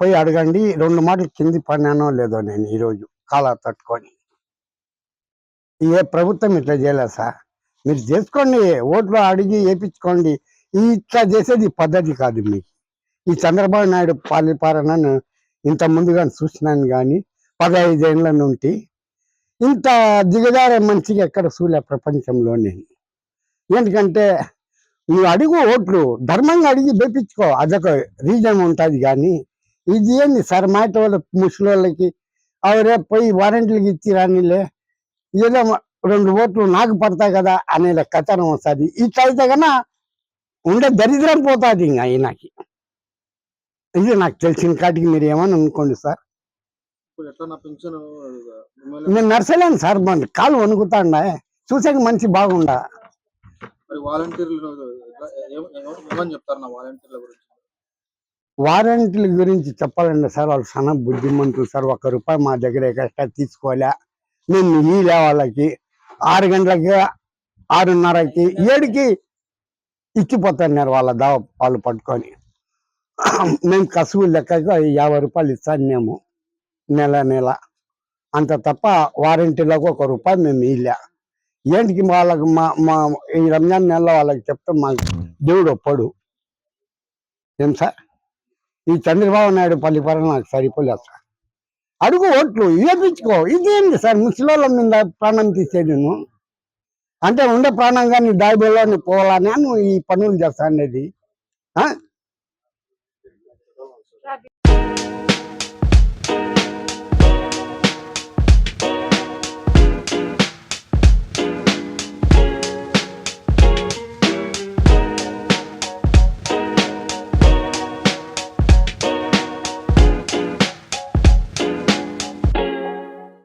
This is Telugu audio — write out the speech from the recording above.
పోయి అడగండి రెండు మాటలు కింది పడినానో లేదో నేను ఈరోజు కాలా తట్టుకొని. ఏ ప్రభుత్వం ఇట్లా చేయలేదు సార్? మీరు చేసుకోండి ఓట్లు అడిగి వేయించుకోండి ఇట్లా చేసేది పద్ధతి కాదు మీకు. ఈ చంద్రబాబు నాయుడు పాలిపాలనను ఇంత ముందుగా చూసినాను కానీ పదహైదు నుండి ఇంత దిగజారే మనిషికి ఎక్కడ చూలే ప్రపంచంలో నేను. ఎందుకంటే నువ్వు అడుగు ఓట్లు ధర్మంగా అడిగి వేపించుకో. అదొక రీజన్ ఉంటుంది కానీ ఇది ఏంది సార్ మాట వాళ్ళ ముసలి వాళ్ళకి అవరే పోయి వారంటీలకు ఇచ్చి రానిలే ఏదో రెండు ఓట్లు నాకు పడతాయి కదా అనే కథనం వస్తుంది. ఇట్లా అయితే కన్నా ఉండే దరిద్రం పోతుంది ఇంకా ఈయనకి. ఇది నాకు తెలిసిన కాటికి మీరు ఏమని అనుకోండి సార్? నేను నర్సలేను సార్ మన కాలు వణుకుతాండా. చూసాక మంచి బాగుండా. వాలంటీర్లు చెప్తారు నా వాలంటీర్ల గురించి? వారంటీల గురించి చెప్పాలంటే సార్ వాళ్ళు చాలా బుద్ధిమంతులు సార్. ఒక్క రూపాయి మా దగ్గర ఎక్స్ట్రా తీసుకోలే. మేము ఈలే వాళ్ళకి ఆరు గంటలకి ఆరున్నరకి ఏడుకి ఇచ్చిపోతున్నారు వాళ్ళ దా వాళ్ళు పట్టుకొని. మేము కసువు లెక్కగా యాభై రూపాయలు ఇస్తాను మేము నెల నెల. అంత తప్ప వారంటీలకు ఒక రూపాయి మేము ఇయ్యలే. ఏంటికి వాళ్ళకి మా మా ఈ రంజాన్ నెలలో వాళ్ళకి చెప్తే మాకు దేవుడు ఒప్పడు. ఏం సార్? ఈ చంద్రబాబు నాయుడు పల్లి పరం నాకు సరిపోలేదు సార్ అడుగు ఓట్లు ఇవ్వపించుకో. ఇదేంటి సార్? ముసలి మీద ప్రాణం తీసేది నువ్వు అంటే ఉండే ప్రాణం కానీ దాయిబోలోని పోవాలని నువ్వు ఈ పనులు చేస్తా అనేది